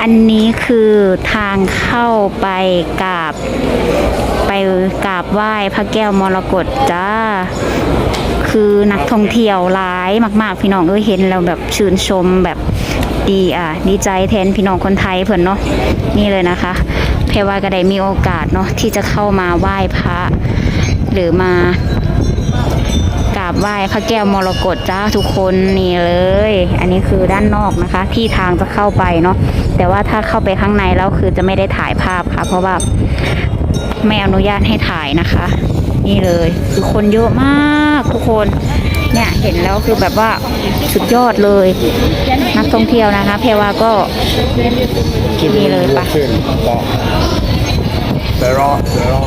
อันนี้คือทางเข้าไปกราบ ไปกราบไหว้พระแก้วมรกตจ้า คือนักท่องเที่ยวหลายมาก ๆ พี่น้องเอ้ยเห็นแล้วแบบชื่นชมแบบดีอะดีใจแทนพี่น้องคนไทยเพิ่อนเนาะนี่เลยนะคะเพรว่าก็ได้มีโอกาสเนาะที่จะเข้ามาไหว้พระหรือมา ราบไหว้พระแก้วมรกตจ้าทุกคนนี่เลย อันนี้คือด้านนอกนะคะ ที่ทางจะเข้าไปเนาะแต่ว่าถ้าเข้าไปข้างในแล้วคือจะไม่ได้ถ่ายภาพค่ะ เพราะว่าไม่อนุญาตให้ถ่ายนะคะ นี่เลยคือคนเยอะมากทุกคนเนี่ยเห็นแล้วคือแบบว่าสุดยอดเลย นักท่องเที่ยวนะคะ เพรว่าก็นี่เลยปะขึ้นต่อเดี๋ยวรอเดี๋ยวรอ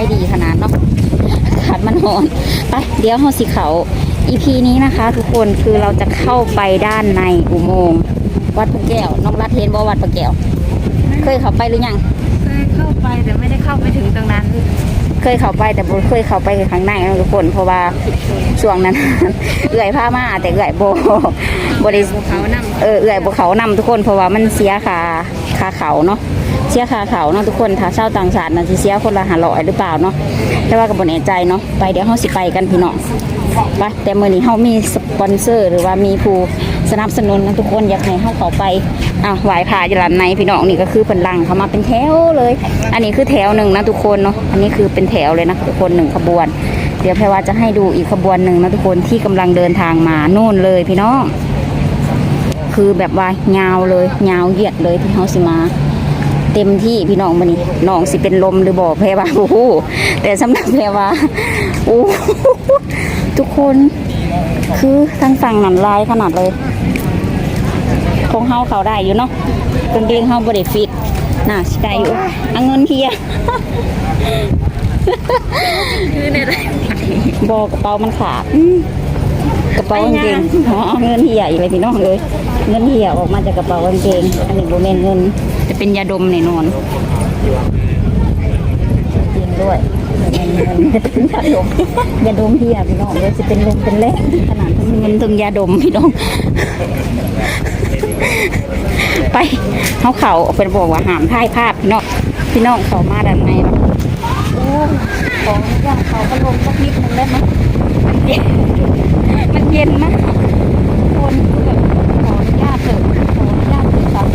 ามคล้ายดีขนาดเนาะขาดมันหอนไปเดี๋ยวเราสิเขาอีพีนี้นะคะ ทุกคนคือเราจะเข้าไปด้านในอุโมงค์วัดพระแก้วน้องรัฐเห็นบ่วัดพระแก้ว เคยเข้าไปหรือยัง เคยเข้าไปแต่ไม่ได้เข้าไปถึงตรงนั้น เคยเข้าไปแต่บ่เคยเข้าไปข้างในนะทุกคนเพราะว่าช่วงนั้น เอื่อยผ้ามาแต่เอื่อยโบบริภูเขานำเออเอื่อยบเขานำทุกคนเพราะว่ามันเสียค่าค่าเขาเนาะเสียค่าเขาเนาะทุกคนถ้าเช่าต่างชาติน่ะสิเสียคนละห้าร้อยหรือเปล่าเนาะแต่ว่ากับบนแน่ใจเนาะไปเดี๋ยวเฮาสิไปกันพี่น้องไปแต่มื้อนี้เฮามีสปอนเซอร์ หรือว่ามีผู้สนับสนุนนะทุกคนอยากให้เฮาเข้าไป อะไหวพระอยู่ร้านในพี่น้องนี่ก็คือเพิ่นลังเข้ามาเป็นแถวเลย อันนี้คือแถวหนึ่งนะทุกคนเนาะอันนี้คือเป็นแถวเลยนะทุกคนหนึ่งขบวน เดี๋ยวแพรว่าจะให้ดูอีกขบวนหนึ่งนะทุกคนที่กำลังเดินทางมาโน่นเลยพี่น้องคือแบบว่ายาวเลยยาวเหยียดเลยที่เฮาสิมา เต็มที่พี่น้องมานี่น้องสิเป็นลมหรือบ่แพรว่าโอ้โหแต่สำหรับแพรว่าโอ้ทุกคนคือทั้งฝั่งนันลายขนาดเลย คงเฮาเขาได้อยู่เนาะกางเกงเฮาบ่ได้ฟิตน่าสิได้อยู่เอาเงินเฮียคือในไรบอกกระเป๋ามันขาดกระเป๋ากางเกงอ๋อเอาเงินเหี่ยอีกเลยพี่น้องเลย เงินเหี่ยออกมาจากกระเป๋ากางเกง อันนี้โบเมนเงิน จะเป็นยาดมแน่นอนจริงด้วยบ่แม่นเงินจะเป็นยาดมยาดมเหี่ยพี่น้องเลยจะเป็นลมเป็นแรงขนาดทั้งเงินทั้งยาดมพี่น้อง ไปเขาเขาเป็นบอกว่าหามถ่ายภาพพี่น้องพี่น้องเขามาด้านในแล้วโอ้ของอย่างเขาก็ลงสักนิดนึงได้ไหมมันเย็นมันเย็นมากคนแบบขออนุญาตเถอะขออนุญาตเถอะครับ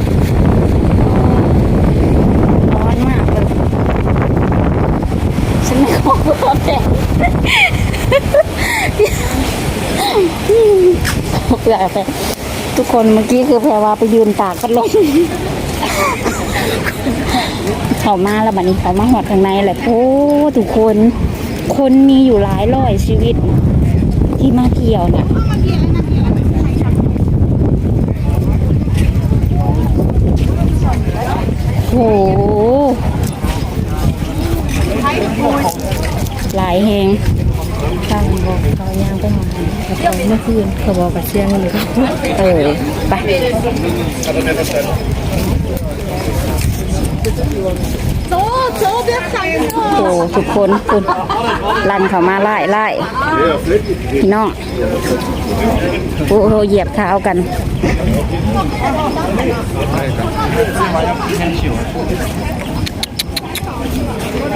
ร้อนมากเลยฉันไม่ขอร้อนแดดเปลือกไป ทุกคนเมื่อกี้คือแพรวาไปยืนตากพัดลมเขามาแล้วบัดนี้เขามาหอดข้างในแหละโอ้ทุกคน คนมีอยู่หลายร้อยชีวิตที่มาเที่ยวนะ่ะหหลายแหง เขาบอกเขาย่างไปหาเขาเมื่อคืน เขาบอกกับเชียงเลยเขาเออไปโซ่โซ่เบี้ยขังโอ้ทุกคนคุณลันเขามาไล่ไล่พี่น้องโอ้โหเหยียบเท้ากัน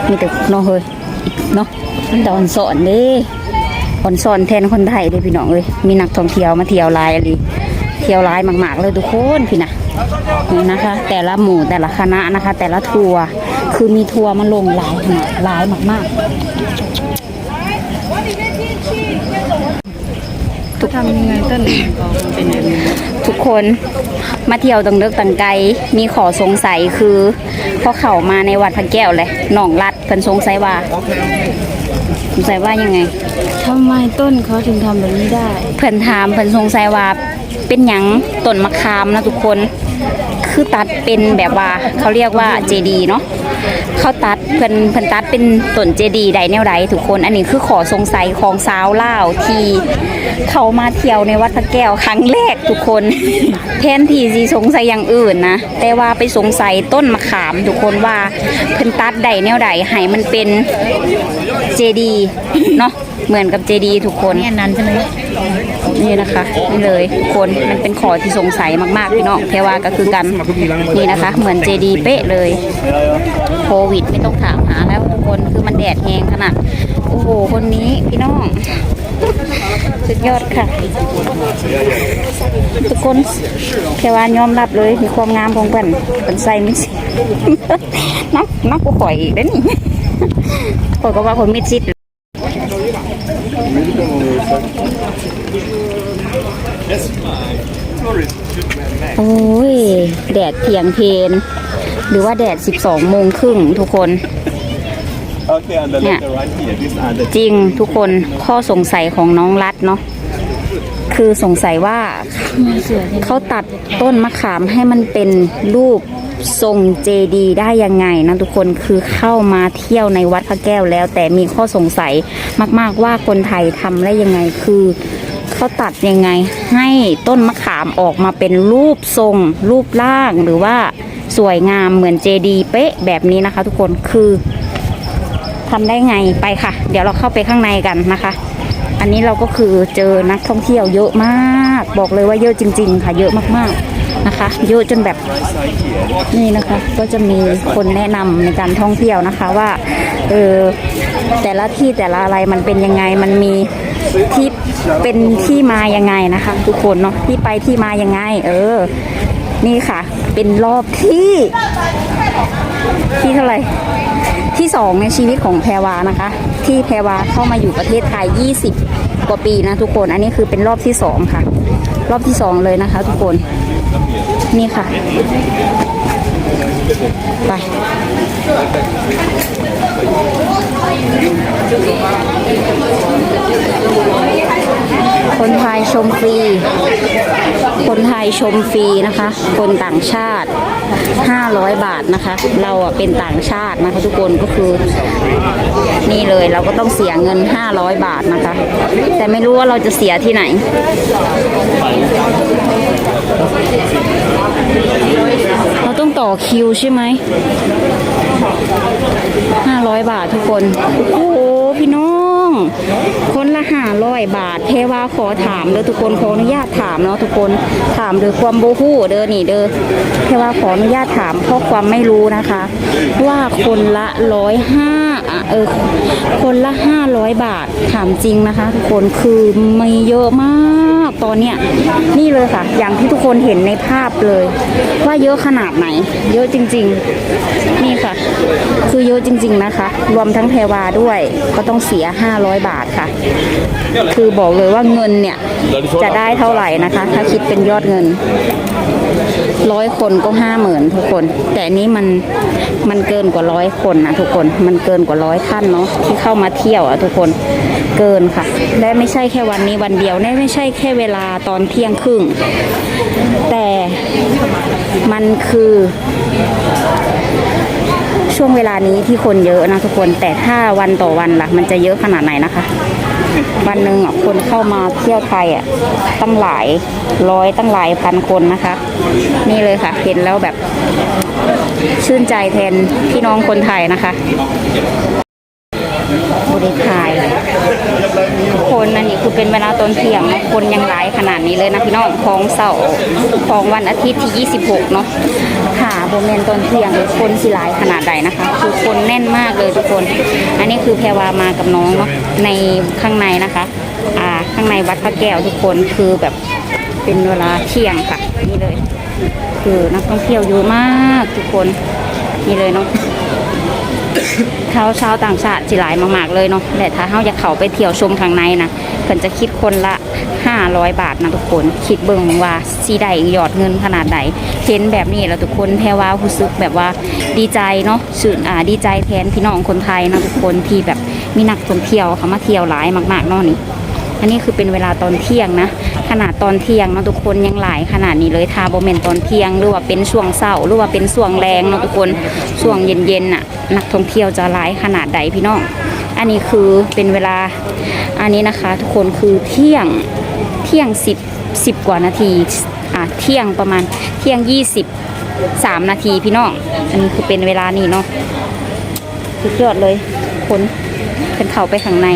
มีแต่เนาะเฮ้ยเนาะมันดอนสอนด้ อ่อนสอนแทนคนไทยเด้พี่น้องเอ้ยมีนักท่องเที่ยวมาเที่ยวหลายอะไรเที่ยวหลายมากๆเลยทุกคนพี่นะนี่นะคะ แต่ละหมู่แต่ละคณะนะคะ แต่ละทัวร์คือมีทัวร์มาลงหลายขนาดหลายมากทุกทำยังไงต้นของมันเป็นแบบนี้ๆทุกคนมาเที่ยวตังเลิกตังไกลมีขอสงสัยคือพอเข้ามาในวัดพระแก้วเลยหนองลัดเพิ่นสงสัยว่า สงสัยว่ายังไงทำไมต้นเขาถึงทำแบบนี้ได้ เพิ่นถามเพิ่นสงสัยว่าเป็นหยังต้นมะขามนะทุกคน คือตัดเป็นแบบว่าเขาเรียกว่าเจดีเนาะเขาตัดเพิ่นเพิ่นตัดเป็นต้นเจดีใดแนวใดทุกคน อันนี้คือขอสงสัยของสาวล่าวที่เขามาเที่ยวในวัดพระแก้วครั้งแรกทุกคน แทนที่สิสงสัยอย่างอื่นนะแต่ว่าไปสงสัยต้นมะขามทุกคนว่าเพิ่นตัดใดแนวใดให้มันเป็นเจดีเนาะ เหมือนกับเจดีทุกคนนี่อันนั้นใช่ไหมนี่นะคะนี่เลยคนมันเป็นขอที่สงสัยมากๆพี่น้องแพรว่าก็คือกันนี่นะคะ เหมือนเจดีเป๊ะเลยโควิดไม่ต้องถามหาแล้วทุกคนคือมันแดดแหงขนาดโอ้โหคนนี้พี่น้องสุดยอดค่ะ ทุกคนแค่ว่ายอมรับเลยมีความงามของเพิ่นเพิ่นใส่มิดชิดนักนักกูข่อยอีกได้อนี่ข่อยก็ว่าคนมิดชิด โอ้ย แดดเที่ยงเพนหรือว่าแดด 12โมงครึ่งทุกคน Okay, and the Yeah. letter right here. This are the จริงทุกคนข้อสงสัยของน้องรัดเนาะคือสงสัยว่าเขาตัดต้นมะขามให้มันเป็นรูปทรงเจดีย์ได้ยังไงนะทุกคนคือเข้ามาเที่ยวในวัดพระแก้วแล้ว แต่มีข้อสงสัยมาก ๆว่าคนไทยทำได้ยังไงคือ เขาตัดยังไงให้ต้นมะขามออกมาเป็นรูปทรง รูปร่างหรือว่าสวยงามเหมือนเจดีเป๊ะแบบนี้นะคะ ทุกคนคือทำได้ไงไปค่ะ เดี๋ยวเราเข้าไปข้างในกันนะคะ อันนี้เราก็คือเจอนักท่องเที่ยวเยอะมาก บอกเลยว่าเยอะจริง ๆ ค่ะ เยอะมากๆนะคะ เยอะจนแบบนี่นะคะ ก็จะมีคนแนะนำในการท่องเที่ยวนะคะว่าเออแต่ละที่แต่ละอะไรมันเป็นยังไงมันมีที่ เป็นที่มายังไงนะคะ ทุกคนเนาะที่ไปที่มายังไง เออ นี่ค่ะ เป็นรอบที่ ที่เท่าไหร่ที่สองในชีวิตของแพรวานะคะ ที่แพรวาเข้ามาอยู่ประเทศไทย 20 กว่าปีนะทุกคนอันนี้คือเป็นรอบที่สองค่ะ รอบที่สองเลยนะคะ ทุกคน นี่ค่ะ ไป คนไทยชมฟรี คนไทยชมฟรีนะคะ คนต่างชาติ 500 บาทนะคะ เราอะเป็นต่างชาตินะคะทุกคนก็คือ นี่เลยเราก็ต้องเสียเงิน 500 บาทนะคะ แต่ไม่รู้ว่าเราจะเสียที่ไหนเราต้องต่อคิวใช่ไหม 500บาททุกคน โอ้พี่น้อง คนละห้าร้อยบาทเทวาขอถามเด้อทุกคนขออนุญาตถามเนาะทุกคนถามเดยความโบหู้เด้อนี่เด้อเทวาขออนุญาตถามเพราะความไม่รู้นะคะ ว่าคนละร้อยห้า เออคนละห้าร้อยบาทถามจริงนะคะ ทุกคนคือไม่เยอะมากตอนเนี้ยนี่เลยค่ะ อย่างที่ทุกคนเห็นในภาพเลย ว่าเยอะขนาดไหน เยอะจริง ๆ นี่ค่ะ คือเยอะจริง ๆนะคะ รวมทั้งแพรวาด้วยก็ต้องเสีย 500 บาทค่ะ คือบอกเลยว่าเงินเนี่ยจะได้เท่าไหร่นะคะ ถ้าคิดเป็นยอดเงิน ร้อยคนก็ห้าหมื่นทุกคน แต่นี้มันมันเกินกว่าร้อยคนนะทุกคนมันเกินกว่าร้อยท่านเนาะที่เข้ามาเที่ยวอะทุกคนเกินค่ะ และไม่ใช่แค่วันนี้วันเดียวและไม่ใช่แค่เวลาตอนเที่ยงครึ่ง แต่มันคือช่วงเวลานี้ที่คนเยอะนะทุกคนแต่ถ้าวันต่อวันล่ะ มันจะเยอะขนาดไหนนะคะ วันหนึ่งอะคนเข้ามาเที่ยวไทยอะตั้งหลายร้อยตั้งหลายพันคนนะคะ นี่เลยค่ะเห็นแล้วแบบชื่นใจแทนพี่น้องคนไทยนะคะบริทาย คนอันนี้คือเป็นเวลาตอนเที่ยงนะคนยังหลายขนาดนี้เลยนะพี่น้องของเสาร์ของวันอาทิตย์ที่ 26 เนาะ ค่ะโบเมนตอนเที่ยงเลยคนสิหลายขนาดใดนะคะ คือคนแน่นมากเลยทุกคน อันนี้คือแพรวามากับน้องเนาะในข้างในนะคะ อ่าข้างในวัดพระแก้วทุกคนคือแบบเป็นเวลาเที่ยงค่ะ นี่เลย คือนักท่องเที่ยวเยอะมากทุกคนนี่เลยเนาะ ชาวชาวต่างชาติสิหลายมากๆเลยเนาะแต่ถ้าเฮาอยากเข้าไปเที่ยวชมข้างในนะเพิ่นจะคิดคนละ 500 บาทนะทุกคน คิดเบิ่งว่าสิได้ยอดเงินขนาดใดเห็นแบบนี้แล้วทุกคนแพรว่ารู้สึกแบบว่าดีใจเนาะสื่นอ่าดีใจแทนพี่น้องคนไทยนะทุกคนที่แบบมีนักท่องเที่ยวเขามาเที่ยวหลายมากๆเนาะนี่อันนี้คือเป็นเวลาตอนเที่ยงนะ ขนาดตอนเที่ยงเนาะทุกคนยังหลายขนาดนี้เลยทาโบเมนตอนเที่ยงหรือว่าเป็นช่วงเช้าหรือว่าเป็นช่วงแรงเนาะทุกคนช่วงเย็นๆน่ะนักท่องเที่ยวจะหลายขนาดใดพี่น้องอันนี้คือเป็นเวลาอันนี้นะคะ ทุกคนคือเที่ยงเที่ยงสิบสิบกว่านาทีอะเที่ยงประมาณเที่ยงยี่สิบสามนาทีพี่น้องอันนี้คือเป็นเวลานี้เนาะสุดยอดเลยคนเป็นเขาไปข้างใน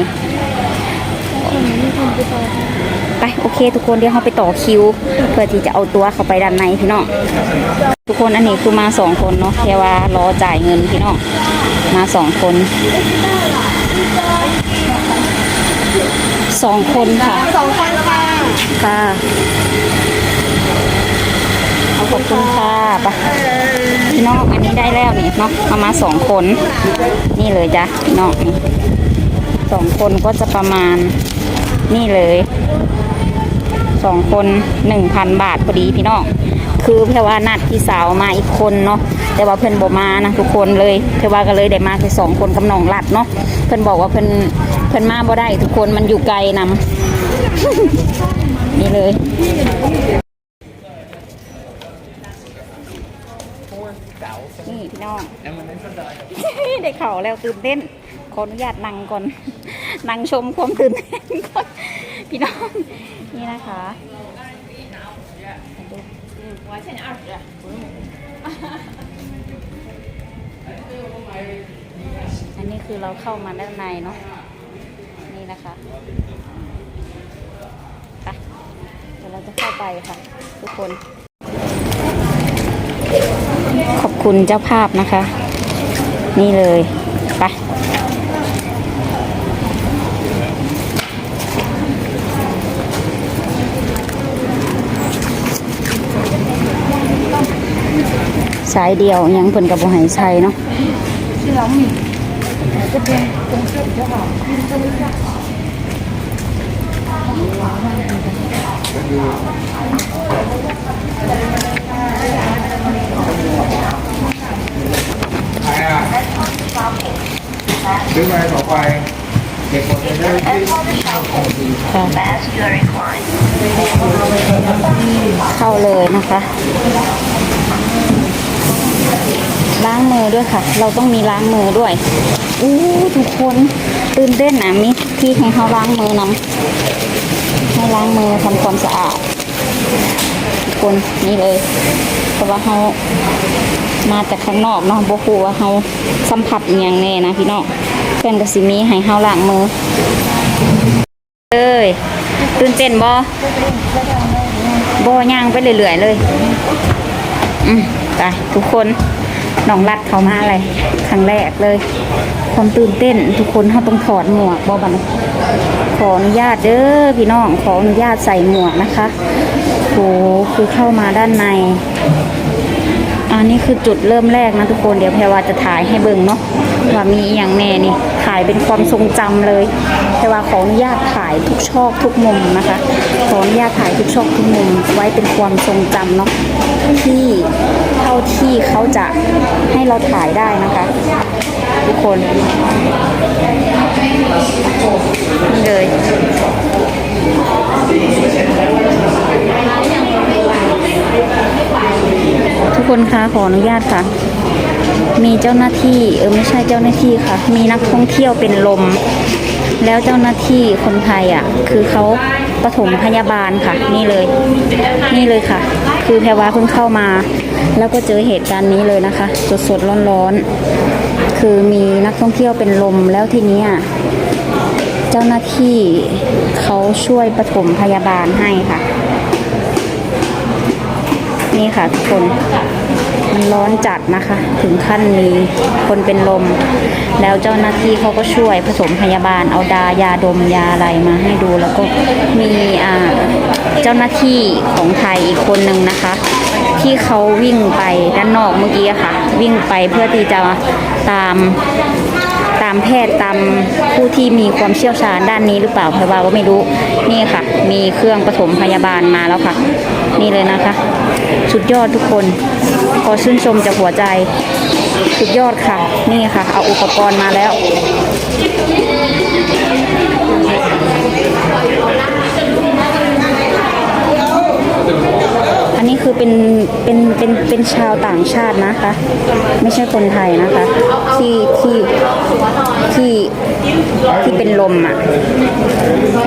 โอเค ทุกคนเดี๋ยวเราไปต่อคิว เพื่อที่จะเอาตัวเข้าไปด้านในพี่น้องทุกคนอันนี้คือมาสองคนเนาะแค่ว่ารอจ่ายเงินพี่น้องมาสองคนสองคนค่ะสองคนค่ะค่ะเอาขอบคุณค่ะไปพี่น้องอันนี้ได้แล้วนี่เนาะเอามาสองคน นี่เลยจ้ะพี่น้องนี่สองคนก็จะประมาณ นี่เลยสองคนหนึ่งพันบาทพอดีพี่น้องคือเพื่อว่านัดพี่สาวมาอีกคนเนาะแต่ว่าเพื่อนบอกมานะทุกคนเลยเพื่อว่าก็เลยได้มาแค่สองคนกับน้องหลัดเนาะเพื่อนบอกว่าเพื่อนเพื่อนมาบ่ได้ ทุกคนมันอยู่ไกลนำนี่เลยนี่พี่น้องได้เข่าแล้วตื่นเต้น ขออนุญาตนั่งก่อน นั่งชมความตื่นเต้นก่อนพี่น้องนี่นะคะอันนี้คือเราเข้ามาด้านในเนาะนี่นะคะไปเดี๋ยวเราจะเข้าไปค่ะ ทุกคน ขอบคุณเจ้าภาพนะคะ นี่เลย ไป สายเดียวยังเพิ่นกับบ่ใหายใช้เนาะใครอะดึงไปต่อไปเด็กคนจะได้ที่เข้าเลยนะคะ ล้างมือด้วยค่ะ เราต้องมีล้างมือด้วยอู้ทุกคนตื่นเต้นนะมีที่ให้เขาล้างมือนำให้ล้างมือทำความสะอาดทุกคนนี่เลย เพราะว่าเขามาจากข้างนอกเนาะบ่ฮู้ว่าเขาสัมผัสอหย่างแน่นะพี่น้องเพื่อนก็สิมีให้เขาล้างมือเอ้ยตื่นเต้นบ่บ่ย่างไปเรื่อยๆเลย อืมไปทุกคน น้องรัดเขามาอะไรครั้งแรกเลย ความตื่นเต้น ทุกคนเขาต้องถอดหมวกบ่บันขออนุญาตเด้อพี่น้องขออนุญาตใส่หมวกนะคะโหคือเข้ามาด้านใน อันนี้คือจุดเริ่มแรกนะทุกคนเดี๋ยวแพรวาจะถ่ายให้เบิ่งเนาะว่ามีอย่างแน่นี่ถ่ายเป็นความทรงจำเลยแพรวาขออนุญาตถ่ายทุกชอบทุกมุมนะคะขออนุญาตถ่ายทุกชอบทุกมุมไว้เป็นความทรงจำเนาะที่าที่เขาจะให้เราถ่ายได้นะคะ ทุกคนนี่เลยทุกคนคะขออนุญาตค่ะ มีเจ้าหน้าที่เออไม่ใช่เจ้าหน้าที่ค่ะ มีนักท่องเที่ยวเป็นลม แล้วเจ้าหน้าที่คนไทยอะ คือเขาปฐมพยาบาลค่ะ นี่เลย นี่เลยค่ะ คือแพรวาเพิ่งเข้ามา แล้วก็เจอเหตุการณ์นี้เลยนะคะ สดสดร้อนร้อนๆ คือมีนักท่องเที่ยวเป็นลมแล้วทีนี้เจ้าหน้าที่เขาช่วยปฐมพยาบาลให้ค่ะ นี่ค่ะทุกคนมันร้อนจัดนะคะ ถึงขั้นมีคนเป็นลม แล้วเจ้าหน้าที่เขาก็ช่วยผสมพยาบาลเอาดายาดมยาอะไรมาให้ดูแล้วก็มีอ่าเจ้าหน้าที่ของไทยอีกคนนึงนะคะ ที่เขาวิ่งไปด้านนอกเมื่อกี้ค่ะ วิ่งไปเพื่อที่จะตามตามแพทย์ตามผู้ที่มีความเชี่ยวชาญด้านนี้หรือเปล่าเพราะว่าก็ไม่รู้นี่ค่ะ มีเครื่องปฐมพยาบาลมาแล้วค่ะ นี่เลยนะคะ สุดยอดทุกคนขอชื่นชมจากหัวใจ สุดยอดค่ะ นี่ค่ะ เอาอุปกรณ์มาแล้ว นนี้คือเป็นเป็นเป็นเป็นชาวต่างชาตินะคะ ไม่ใช่คนไทยนะคะ ที่ที่ที่ที่เป็นลมอะ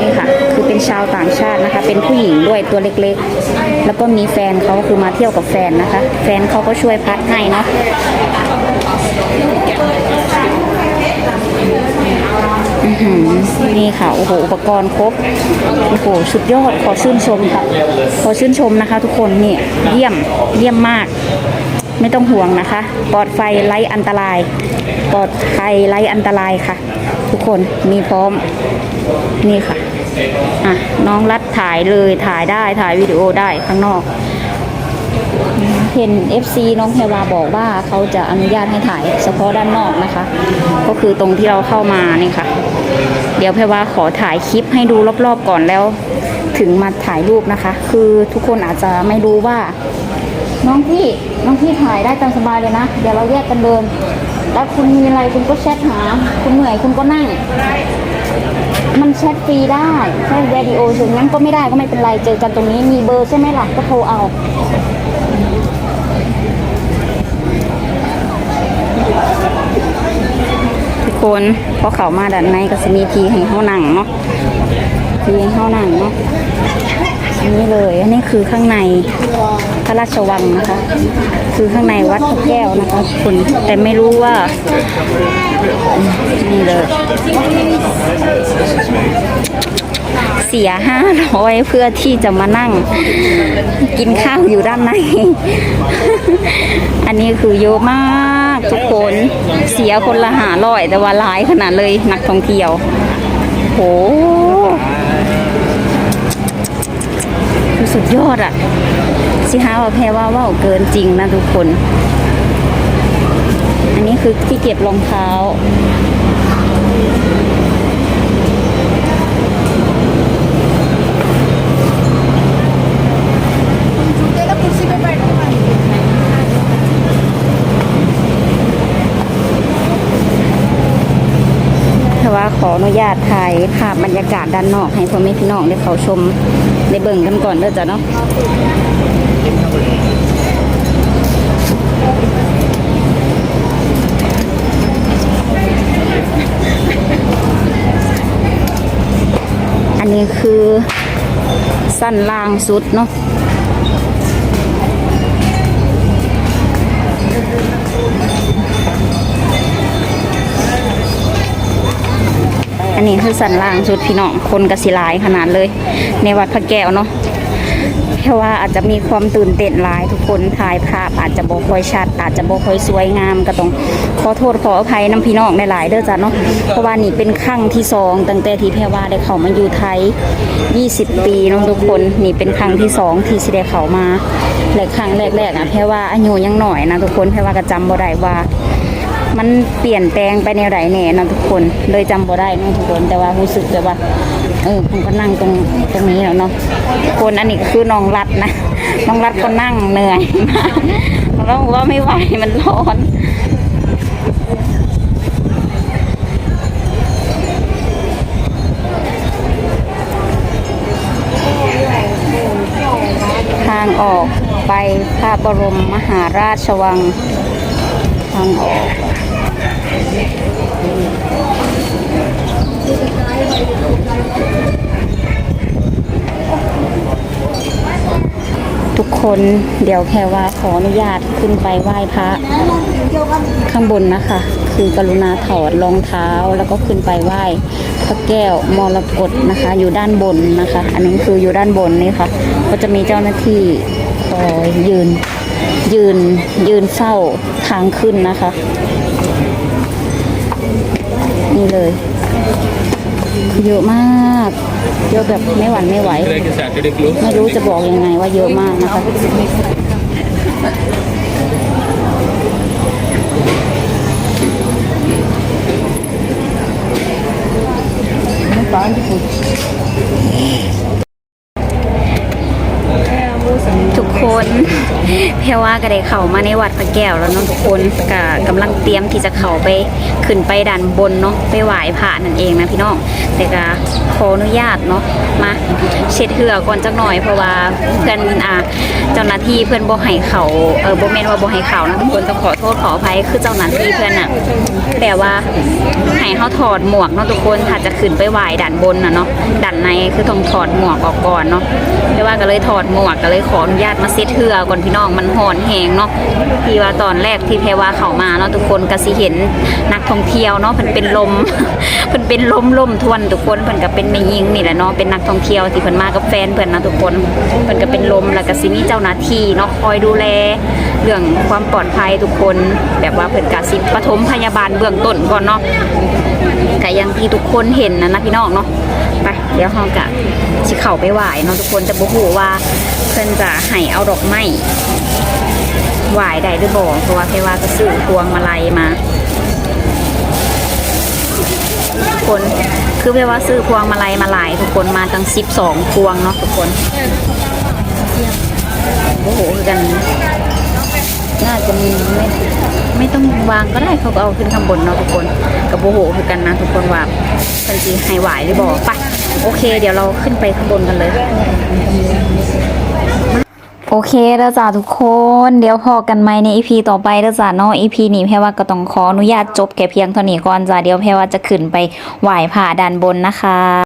นี่ค่ะ คือเป็นชาวต่างชาตินะคะ เป็นผู้หญิงด้วยตัวเล็กๆ แล้วก็มีแฟนเขาคือมาเที่ยวกับแฟนนะคะ แฟนเขาก็ช่วยพัดให้เนาะ นี่ค่ะ โอ้โห อุปกรณ์ครบ โอ้โห สุดยอด ขอชื่นชมค่ะ ขอชื่นชมนะคะ ทุกคนนี่เยี่ยม เยี่ยมมาก ไม่ต้องห่วงนะคะ ปลอดไฟไร้อันตราย ปลอดภัยไร้อันตรายค่ะ ทุกคน มีพร้อม นี่ค่ะ อะ น้องรัดถ่ายเลย ถ่ายได้ ถ่ายวิดีโอได้ข้างนอกเห็น FC น้องแพรวาบอกว่าเขาจะอนุญาตให้ถ่ายเฉพาะด้านนอกนะคะ ก็คือตรงที่เราเข้ามานี่ค่ะ เดี๋ยวแพรว่าขอถ่ายคลิปให้ดูรอบๆก่อนแล้ว ถึงมาถ่ายรูปนะคะ คือทุกคนอาจจะไม่รู้ว่า น้องพี่น้องพี่ถ่ายได้ตามสบายเลยนะ เดี๋ยวเราแยกกันเดิน แล้วคุณมีอะไรคุณก็แชทหา คุณเหนื่อยคุณก็นั่ง มันแชทฟรีได้แค่วิดีโอถึงงั้นก็ไม่ได้ก็ไม่เป็นไรเจอกันตรงนี้มีเบอร์ใช่ไหมล่ะก็โทรเอา ทุก คนพอเขามาด้านในก็จะมีทีให้เข้านั่งเนาะทีให้เข้านั่งเนาะอันนี้เลย อันนี้คือข้างในพระราชวังนะคะ คือข้างในวัดพระแก้วนะคะทุกคนแต่ไม่รู้ว่า นี่เลย เสียห้าร้อยเพื่อที่จะมานั่ง กินข้าวอยู่ด้านใน อันนี้คือเยอะมาก ทุกคนเสียคนละหาร้อยแต่ว่าหลายขนาดเลยนักท่องเที่ยวโหคือสุดยอดอะสิฮาว่าแพว่าว่าเกินจริงนะทุกคน อันนี้คือที่เก็บรองเท้า ขออนุญาตถ่ายภาพบรรยากาศด้านนอกให้พ่อแม่พี่น้องได้เขาชมได้เบิ่งกันก่อนเด้อจ้ะเนาะอันนี้คือสั้นล่างสุดเนาะ นี้คือสันล่างสุดพี่น้องคนกระสิลายขนาดเลย ในวัดพระแก้วเนาะแค่ว่าอาจจะมีความตื่นเต้นหลายทุกคนถ่ายภาพอาจจะบ่ค่อยชัด อาจจะบ่ค่อยสวยงามก็ต้องขอโทษขออภัยน้ำพี่น้องหลายๆเด้อจ้ะเนาะเพราะว่านี่เป็นครั้งที่สองตั้งแต่ที่แพรว่าได้เข้ามาอยู่ไทย 20 ปีเนาะทุกคนนี่เป็นครั้งที่สองที่สิได้เข้ามาและครั้งแรกๆอะแพรว่าอายุยังหน่อยนะทุกคนแพรว่าก็จำบ่ได้ว่า มันเปลี่ยนแปลงไปแนวไหนแน่นะทุกคนเลยจำบ่ได้นะทุกคนแต่ว่ารู้สึกแบบว่าเออผมก็นั่งตรงตรงนี้แล้วเนาะคนอันนี้ก็คือน้องรัดนะน้องรัดก็นั่งเหนื่อยมากแล้วว่าไม่ไหวมันร้อนทางออกไปพระบรมมหาราชวัง ทางออกทุกคนเดี๋ยวแค่ว่าขออนุญาตขึ้นไปไหว้พระข้างบนนะคะ คือกรุณาถอดรองเท้าแล้วก็ขึ้นไปไหว้พระแก้วมรกตนะคะ อยู่ด้านบนนะคะ อันนี้คืออยู่ด้านบนนี่ค่ะ ก็จะมีเจ้าหน้าที่คอยยืน ยืนยืนเฝ้าทางขึ้นนะคะ นี่เลย เยอะมากเยอะแบบไม่หวั่นไม่ไหว ไม่รู้จะบอกยังไงว่าเยอะมากนะคะทุกคน เพรว่าก็ได้เข้ามาในวัดพระแก้วแล้วเนาะทุกคนก็กำลังเตรียมที่จะเข้าไปขึ้นไปด้านบนเนาะไปไหว้พระนั่นเองนะพี่น้องแต่ก็ขออนุญาตเนาะมาเช็ดเหือก่อนจักหน่อยเพราะว่าเพื่อนอ่าเจ้าหน้าที่เพื่อนบ่ให้เขาเออบ่แม่นว่าบ่ให้เขานะทุกคนต้องขอโทษขออภัยคือเจ้าหน้าที่เพื่อนอะแต่ว่า ให้เขาถอดหมวกเนาะทุกคนถ้าจะขึ้นไปไหว้ด้านบนนะเนาะด้านในคือต้องถอดหมวกออกก่อนเนาะแต่ว่าว่าก็เลยถอดหมวกก็เลยขออนุญาตมาเซตเทือก่อนพี่น้องมันหอนแหงเนาะที่ว่าตอนแรกที่แพรว่าเข้ามาเนาะทุกคนก็สิเห็นนักท่องเที่ยวเนาะเพิ่นเป็นลมเพิ่นเป็นลมลมทวนทุกคนเพิ่นก็เป็นแม่ยิงนี่แหละเนาะเป็นนักท่องเที่ยวที่เพิ่นมากับแฟนเพิ่นนะทุกคนเพิ่นก็เป็นลมแล้วก็สิมีเจ้าหน้าที่เนาะคอยดูแลเรื่องความปลอดภัยทุกคน แบบว่าเพิ่นก็สิปฐมพยาบาลเบื้องต้นก่อนเนาะ ก็ยังที่ทุกคนเห็นนะนะพี่น้องเนาะไปเดี๋ยวเฮากะสิเข้าไปไหว้เนาะทุกคนแต่บ่ฮู้ว่าเพิ่นจะให้เอาดอกไม้ไหว้ได้หรือบ่เพราะว่าแค่ว่าก็ซื้อพวงมาลัยมาทุกคนคือแปลว่าซื้อพวงมาลัยมาหลายทุกคนมาตั้ง12พวงเนาะทุกคนโอ้โหคือกันน่าจะมีไม่ ไม่ต้องวางก็ได้เขาก็เอาขึ้นข้างบนเนาะทุกคนกับโอโหคือกันนะทุกคนว่าเพันทีให้ไหวหรือบอกไปโอเค เดี๋ยวเราขึ้นไปข้างบนกันเลยโอเคแล้วจ้าทุกคนเดี๋ยวพอกันไหมในอีพีต่อไปแล้วจ้าเนาะอีพีนี้แพรว่าก็ต้องขออนุญาตจบแค่เพียงเท่านี้ก่อนจ้าเดี๋ยวแพรว่าจะขึ้นไปไหว้ผ่าด้านบนนะคะ